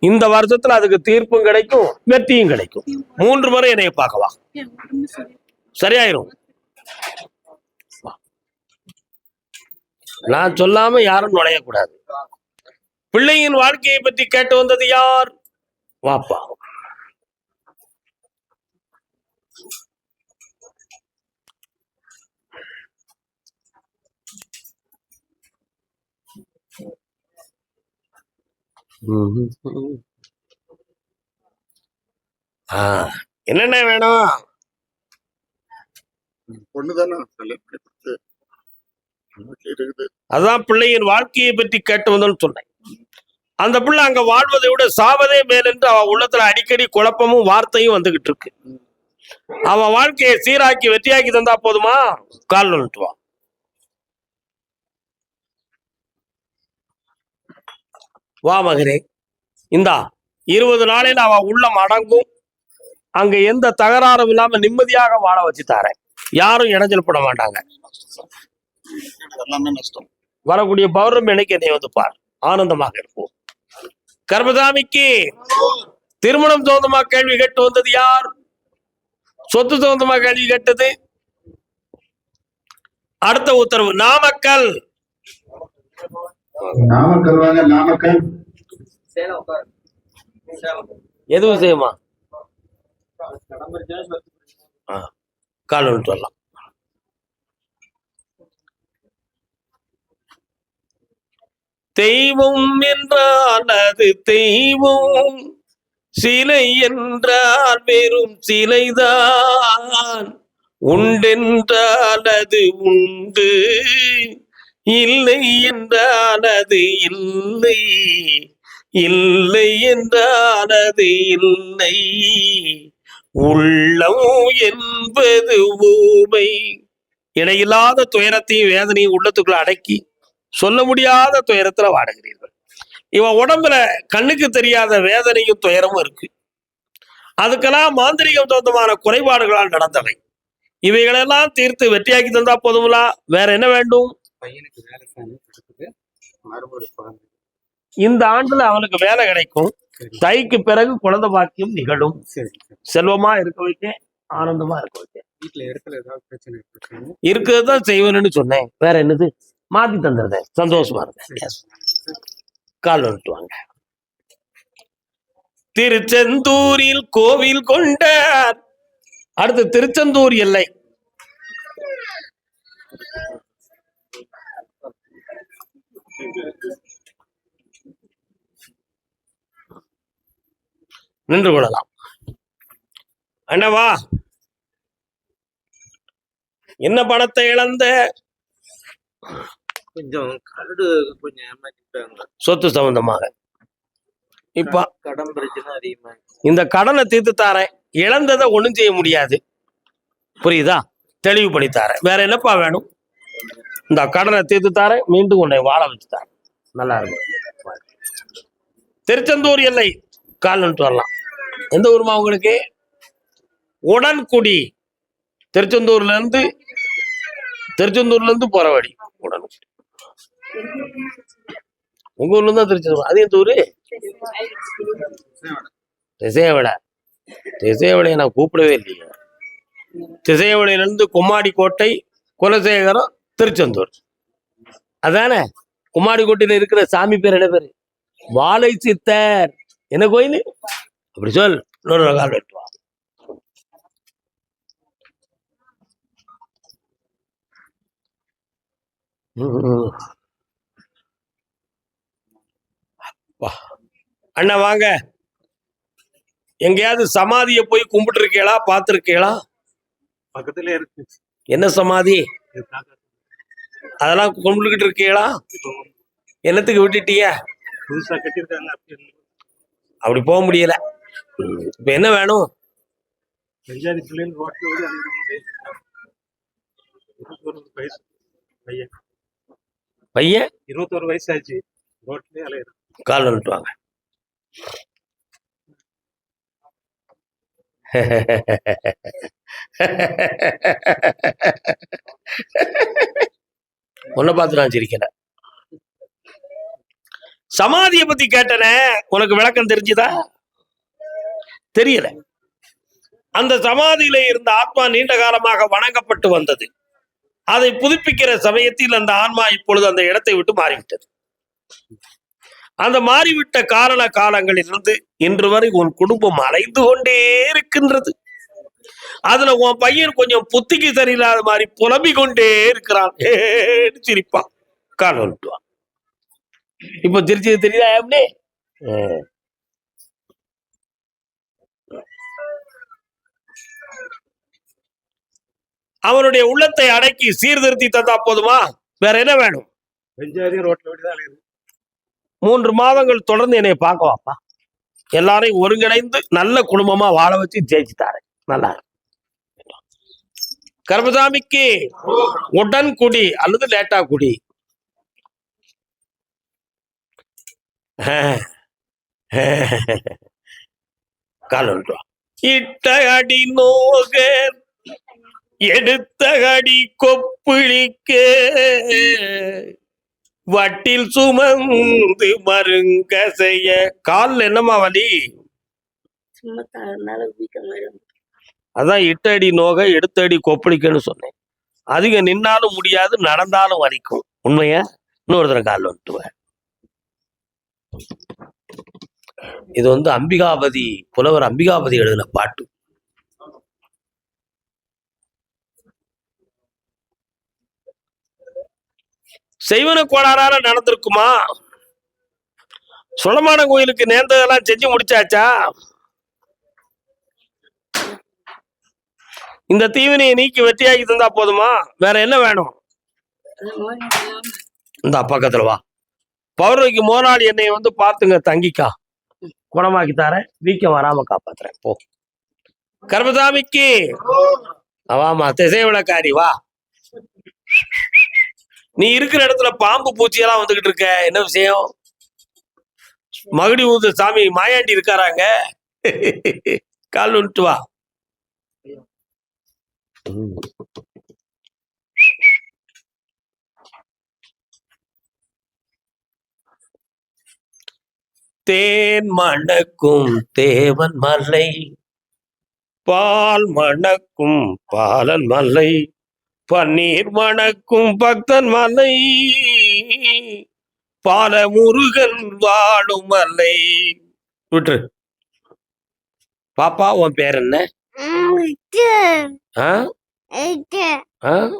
இந்த வருஷத்துல அதுக்கு தீர்ப்பும் கிடைக்கும் வெற்றியும் கிடைக்கும். மூன்று முறை என்னைய பார்க்கவா? சரியாயிரும். நான் சொல்லாம யாரும் நுழையக்கூடாது. பிள்ளையின் வாழ்க்கையை பற்றி கேட்டு வந்தது யார்? வாப்பா. என்னென்ன வேணும்? அதான் பிள்ளையின் வாழ்க்கையை பற்றி கேட்டு வந்தோம்னு சொன்னேன். அந்த பிள்ளை அங்க வாழ்வதை விட சாவதே மேலென்று அவ உள்ளத்துல அடிக்கடி குழப்பமும் வார்த்தையும் வந்துகிட்டு இருக்கு. அவன் வாழ்க்கையை சீராக்கி வெற்றியாக்கி தந்தா போதுமா? கால் நுட்டு வா மகனே. இந்தா இருபது நாளையில அவ உள்ளம் அடங்கும். அங்க எந்த தகராறும் இல்லாம நிம்மதியாக வாழ வச்சு தாரேன். யாரும் இடைஞ்சல் பட மாட்டாங்க. வரக்கூடிய பௌர்ணமி அன்னைக்கு என்னை வந்து பார். ஆனந்தமாக இருப்போம். கர்மசாமிக்கு திருமணம் சம்பந்தமா கேள்வி கேட்டு வந்தது யார்? சொத்து சம்பந்தமா கேள்வி கேட்டது? அடுத்த உத்தரவு நாமக்கல். நாமக்கல் வாங்க நாமக்கல். எது விஷயமா ஆ, கால் ஒன்று சொல்லலாம் தெய்வம் என்றால் அது தெய்வம் சிலை என்றால் வெறும் சிலைதான். உண்டென்றால் அது உண்டு. இல்லை என்றானது இல்லை. இல்லை என்றானது இல்லை. உள்ளம் என்பது ஊமை. இடையில்லாத துயரத்தையும் வேதனையும் உள்ளத்துக்குள்ள அடக்கி சொல்ல முடியாத துயரத்துல வாடுகிறீர்கள். இவன் உடம்புல கண்ணுக்கு தெரியாத வேதனையும் துயரமும் இருக்கு. அதுக்கெல்லாம் மாந்திரிகம் சொந்தமான குறைபாடுகளால் நடந்தவை. இவைகளெல்லாம் தீர்த்து வெற்றியாக்கி தந்தா போதுங்களா வேற என்ன வேண்டும்? பையனுக்கு வேலை கிடைக்குது மறுபடி குழந்தை. இந்த ஆண்டுல அவனுக்கு வேலை கிடைக்கும். தைக்கு பிறகு குழந்தை பாக்கியம் நிகழும். செல்வமா இருக்க வைக்க ஆனந்தமா இருக்க வைக்க வீட்டுல இடத்துல ஏதாவது பிரச்சனை இருக்கு இருக்கிறது தான் செய்வேன்னு சொன்னேன். வேற என்னது? மாத்தி தந்துருந்தேன் சந்தோஷமா இருந்தேன். கால் வந்துட்டு வாங்க. திருச்செந்தூரில் கோவில் கொண்டார். அடுத்து திருச்செந்தூர் எல்லை. நின்று கொள்ளலாம். அண்ணவா? என்ன பணத்தை இழந்த? கொஞ்சம் கரடு கொஞ்சம் ஏமாத்திட்டாங்க சொத்து சம்பந்தமாக. இப்ப கடன் பிரச்சனை அதிகமா இந்த கடனை தீர்த்து தாரேன். இழந்ததை ஒண்ணும் செய்ய முடியாது. புரியுதா? தெளிவுபடி தாரேன். வேற என்னப்பா வேணும்? இந்த கடனை தீர்த்து தாரேன் மீண்டும் உன்னை வாழ வச்சு தாரேன் நல்லா இருக்கும். திருச்செந்தூர் எல்லை கால் வரலாம். எந்த ஊருமா உங்களுக்கு? உடன்குடி. திருச்செந்தூர்ல இருந்து திருச்செந்தூர்ல இருந்து போற வழி. உடன்குடி. உங்க ஊர்ல இருந்தா திருச்செந்தூர். அது எந்த ஊரு? திசையவிட. திசையவிடையை நான் கூப்பிடவே இல்லையே. திசையவிடையிலிருந்து கும்மாடி கோட்டை குலசேகரம் திருச்செந்தூர். அதானே? கும்மாடி கோட்டையில இருக்கிற சாமி பேர் என்ன பேரு? வாழை சித்தர். என்ன கோயில்? அப்படி சொல். இன்னொரு கால் வெட்டு வா ம். வா. அண்ணா வாங்க. எங்கேயாவது சமாதியை போய் கும்பிட்டு இருக்கீங்களா பார்த்துருக்கீங்களா? பக்கத்துல இருக்கு. என்ன சமாதி? அதெல்லாம் கும்பிட்டுக்கிட்டு இருக்கீங்களா என்னத்துக்கு விட்டுட்டீங்க புதுசா கட்டியிருக்காங்க. அப்படி போக முடியல. இப்ப என்ன வேணும்? பையன் இருபத்தோரு வயசு ஆச்சு ரோட்லயே அலையிறான். கால் வந்துட்டு வாங்க உன்னை பார்த்து நான் சிரிக்கிறேன். சமாதியை பத்தி கேட்டனே உனக்கு விளக்கம் தெரிஞ்சுதா? தெரியல. அந்த சமாதியில இருந்த ஆத்மா நீண்ட காலமாக வணங்கப்பட்டு வந்தது. அதை புதுப்பிக்கிற சமயத்தில் அந்த ஆன்மா இப்பொழுது அந்த இடத்தை விட்டு மாறிவிட்டது. அந்த மாறிவிட்ட காரண காலங்களிலிருந்து இன்று வரை உன் குடும்பம் அலைந்து கொண்டே இருக்கின்றது. அதுல உன் பையன் கொஞ்சம் புத்திக்கு சரியில்லாத மாதிரி புலம்பிக் கொண்டே இருக்கிறான் ஏன்னு சிரிப்பான். கால் வந்துட்டுவான் இப்ப திருச்சி தெரியுதா எப்படி அவனுடைய உள்ளத்தை அடக்கி சீர்திருத்தி தந்தா போதுமா? வேற என்ன வேணும்? மூன்று மாதங்கள் தொடர்ந்து என்னை பார்க்க வாப்பா எல்லாரையும் ஒருங்கிணைந்து நல்ல குடும்பமா வாழ வச்சு ஜெயிச்சுட்டாரு. நல்லா இருக்கு. கர்மசாமிக்கு உடன் குடி அல்லது லேட்டா குடி கால் வந்துட்டு வா. இட்ட அடி நோகர் எடுத்த அடி கொப்பிழிக்க வட்டில் சுமந்து மருங்க செய்ய கால்ல என்னம்மா வலி? சும்மா அதான் இட்டடி நோக எடுத்தடி கொப்பளிக்கன்னு சொன்னேன். அதிக நின்னாலும் முடியாது நடந்தாலும் வலிக்கும் உண்மையா? இன்னொருத்தர கால் வந்துட்டுவேன் இது வந்து அம்பிகாபதி புலவர் அம்பிகாபதி எழுதின பாட்டு. செய்வன கோளாறால நடந்திருக்குமா? சுளமான கோயிலுக்கு நேர்ந்ததெல்லாம் செஞ்சு முடிச்சாச்சா? இந்த தீவினையை நீக்கி வெற்றியாக்கி தந்தா போதுமா? வேற என்ன வேணும்? இந்த பக்கத்துல வா. பௌர்ணமிக்கு மோனாடி என்னை வந்து பார்த்துங்க தங்கிக்கா. குணமாக்கி தரேன் வீக்கம் வராம காப்பாத்துறேன். போ. கர்மசாமிக்கு. வாமா திசை விளக்காரி வா. நீ இருக்கிற இடத்துல பாம்பு பூச்சி எல்லாம் வந்துகிட்டு இருக்க. என்ன விஷயம்? மகுடி ஊது சாமி மாயாண்டி இருக்காராங்க? கால் வந்துட்டு வா. ம். தேன் மணக்கும் தேவன் மலை பால் மணக்கும் பாலன் மலை பன்னீர் மணக்கும் பக்தன் மலை பால முருகன் வாழும் மலை விட்டுரு பாப்பா உன் பேர் என்ன? Öldüm. Ha? Öldüm. Ha?